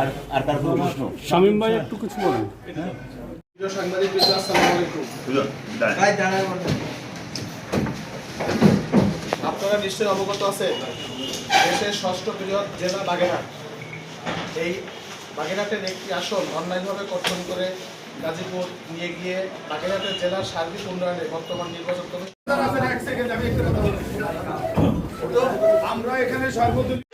আর আর তার কোনো প্রশ্ন? শামীম ভাই একটু কিছু বলেন। সাংবাদিক আসসালামু আলাইকুম। আপনারা নিশ্চয়ই অবগত আছেন দেশের ষষ্ঠ বৃহৎ জেলা বাগেরহাট। এই বাগেরহাটের একটি আসন অন্যায়ভাবে গঠন করে গাজীপুর নিয়ে গিয়ে বাগেরহাটের জেলার সার্বিক উন্নয়নে বর্তমান নির্বাচন কমিশন আমরা এখানে সর্বদলীয়